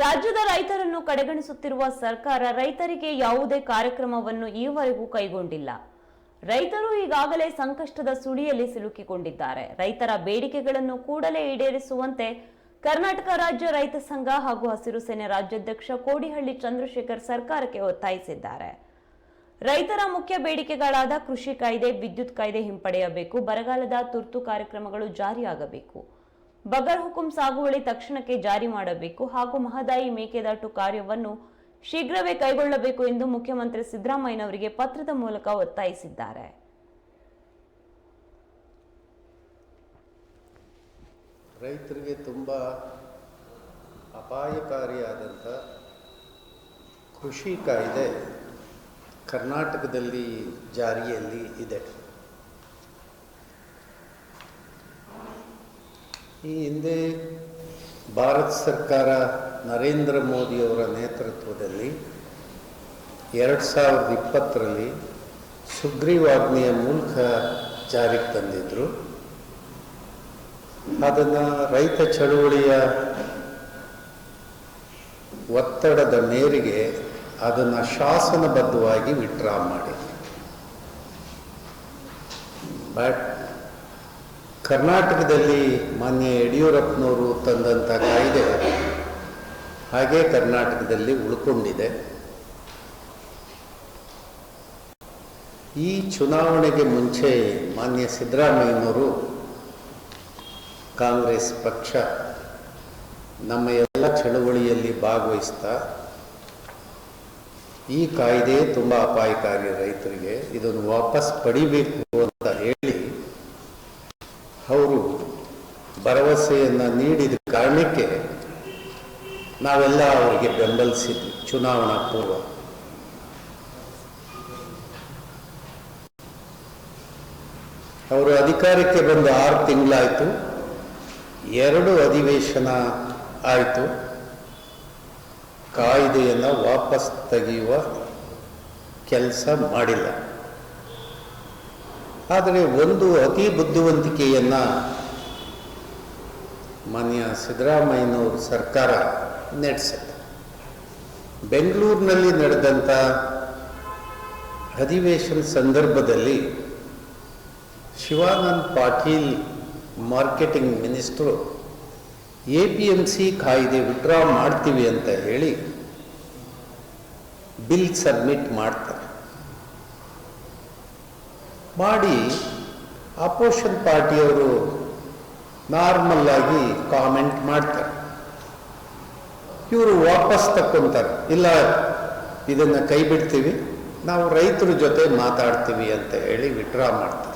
ರಾಜ್ಯದ ರೈತರನ್ನು ಕಡೆಗಣಿಸುತ್ತಿರುವ ಸರ್ಕಾರ ರೈತರಿಗೆ ಯಾವುದೇ ಕಾರ್ಯಕ್ರಮವನ್ನು ಈವರೆಗೂ ಕೈಗೊಂಡಿಲ್ಲ. ರೈತರು ಈಗಾಗಲೇ ಸಂಕಷ್ಟದ ಸುಳಿಯಲ್ಲಿ ಸಿಲುಕಿಕೊಂಡಿದ್ದಾರೆ. ರೈತರ ಬೇಡಿಕೆಗಳನ್ನು ಕೂಡಲೇ ಈಡೇರಿಸುವಂತೆ ಕರ್ನಾಟಕ ರಾಜ್ಯ ರೈತ ಸಂಘ ಹಾಗೂ ಹಸಿರು ಸೇನೆ ರಾಜ್ಯಾಧ್ಯಕ್ಷ ಕೋಡಿಹಳ್ಳಿ ಚಂದ್ರಶೇಖರ್ ಸರ್ಕಾರಕ್ಕೆ ಒತ್ತಾಯಿಸಿದ್ದಾರೆ. ರೈತರ ಮುಖ್ಯ ಬೇಡಿಕೆಗಳಾದ ಕೃಷಿ ಕಾಯ್ದೆ, ವಿದ್ಯುತ್ ಕಾಯ್ದೆ ಹಿಂಪಡೆಯಬೇಕು, ಬರಗಾಲದ ತುರ್ತು ಕಾರ್ಯಕ್ರಮಗಳು ಜಾರಿಯಾಗಬೇಕು. ಬಗರ್ ಹುಕುಂ ಸಾಗುವಳಿ ತಕ್ಷಣಕ್ಕೆ ಜಾರಿ ಮಾಡಬೇಕು ಹಾಗೂ ಮಹದಾಯಿ ಮೇಕೆದಾಟು ಕಾರ್ಯವನ್ನು ಶೀಘ್ರವೇ ಕೈಗೊಳ್ಳಬೇಕು ಎಂದು ಮುಖ್ಯಮಂತ್ರಿ ಸಿದ್ದರಾಮಯ್ಯನವರಿಗೆ ಪತ್ರದ ಮೂಲಕ ಒತ್ತಾಯಿಸಿದ್ದಾರೆ. ರೈತರಿಗೆ ತುಂಬ ಅಪಾಯಕಾರಿಯಾದಂಥ ಕೃಷಿ ಕಾಯ್ದೆ ಕರ್ನಾಟಕದಲ್ಲಿ ಜಾರಿಯಲ್ಲಿ ಇದೆ. ಈ ಹಿಂದೆ ಭಾರತ ಸರ್ಕಾರ ನರೇಂದ್ರ ಮೋದಿಯವರ ನೇತೃತ್ವದಲ್ಲಿ ಎರಡು ಸಾವಿರದ ಇಪ್ಪತ್ತರಲ್ಲಿ ಸುಗ್ರೀವಾಜ್ಞೆಯ ಮೂಲಕ ಜಾರಿಗೆ ತಂದಿದ್ದರು ಅದನ್ನು ರೈತ ಚಳುವಳಿಯ ಒತ್ತಡದ ಮೇರೆಗೆ ಅದನ್ನು ಶಾಸನಬದ್ಧವಾಗಿ ವಿಡ್ರಾ ಮಾಡಿದೆ ಬಟ್ ಕರ್ನಾಟಕದಲ್ಲಿ ಮಾನ್ಯ ಯಡಿಯೂರಪ್ಪನವರು ತಂದಂಥ ಕಾಯ್ದೆ ಹಾಗೆ ಕರ್ನಾಟಕದಲ್ಲಿ ಉಳ್ಕೊಂಡಿದೆ. ಈ ಚುನಾವಣೆಗೆ ಮುಂಚೆ ಮಾನ್ಯ ಸಿದ್ದರಾಮಯ್ಯನವರು ಕಾಂಗ್ರೆಸ್ ಪಕ್ಷ ನಮ್ಮ ಎಲ್ಲ ಚಳುವಳಿಯಲ್ಲಿ ಭಾಗವಹಿಸ್ತಾ ಈ ಕಾಯ್ದೆ ತುಂಬ ಅಪಾಯಕಾರಿ ರೈತರಿಗೆ ಇದನ್ನು ವಾಪಸ್ ಪಡಿಬೇಕು. ಅವರು ಭರವಸೆಯನ್ನು ನೀಡಿದ ಕಾರಣಕ್ಕೆ ನಾವೆಲ್ಲ ಅವರಿಗೆ ಬೆಂಬಲಿಸಿದ್ವಿ, ಚುನಾವಣಾ ಪೂರ್ವ. ಅವರು ಅಧಿಕಾರಕ್ಕೆ ಬಂದು ಆರು ತಿಂಗಳಾಯಿತು. ಎರಡು ಅಧಿವೇಶನ ಆಯಿತು. ಕಾಯ್ದೆಯನ್ನು ವಾಪಸ್ ತೆಗೆಯುವ ಕೆಲಸ ಮಾಡಿಲ್ಲ. ಆದರೆ ಒಂದು ಅತಿ ಬುದ್ಧಿವಂತಿಕೆಯನ್ನು ಮಾನ್ಯ ಸಿದ್ದರಾಮಯ್ಯನವ್ರ ಸರ್ಕಾರ ನಡೆಸುತ್ತೆ. ಬೆಂಗಳೂರಿನಲ್ಲಿ ನಡೆದಂಥ ಅಧಿವೇಶನ ಸಂದರ್ಭದಲ್ಲಿ Shivanand Patil marketing minister A P M C ಕಾಯ್ದೆ ವಿಡ್ರಾ ಮಾಡ್ತೀವಿ ಅಂತ ಹೇಳಿ ಬಿಲ್ ಸಬ್ಮಿಟ್ ಮಾಡ್ತಾರೆ. ಮಾಡಿ ಅಪೋಷನ್ ಪಾರ್ಟಿಯವರು ನಾರ್ಮಲ್ ಆಗಿ ಕಾಮೆಂಟ್ ಮಾಡ್ತಾರೆ. ಇವರು ವಾಪಸ್ ತಕ್ಕೊಂತಾರೆ. ಇಲ್ಲ, ಇದನ್ನು ಕೈ ಬಿಡ್ತೀವಿ, ನಾವು ರೈತರ ಜೊತೆ ಮಾತಾಡ್ತೀವಿ ಅಂತ ಹೇಳಿ ವಿಡ್ರಾ ಮಾಡ್ತಾರೆ.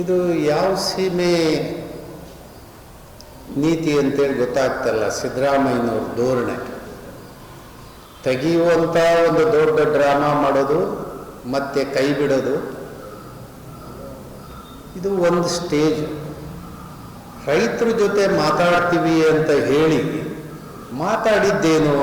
ಇದು ಯಾವ ಸೀಮೆ ನೀತಿ ಅಂತೇಳಿ ಗೊತ್ತಾಗ್ತಲ್ಲ ಸಿದ್ದರಾಮಯ್ಯನವ್ರ ಧೋರಣೆ ತೆಗೆಯುವಂಥ ಒಂದು ದೊಡ್ಡ ಡ್ರಾಮಾ ಮಾಡೋದು, ಮತ್ತೆ ಕೈ ಬಿಡೋದು, ಇದು ಒಂದು ಸ್ಟೇಜ್. ರೈತರ ಜೊತೆ ಮಾತಾಡ್ತೀವಿ ಅಂತ ಹೇಳಿ ಮಾತಾಡಿದ್ದೇನು?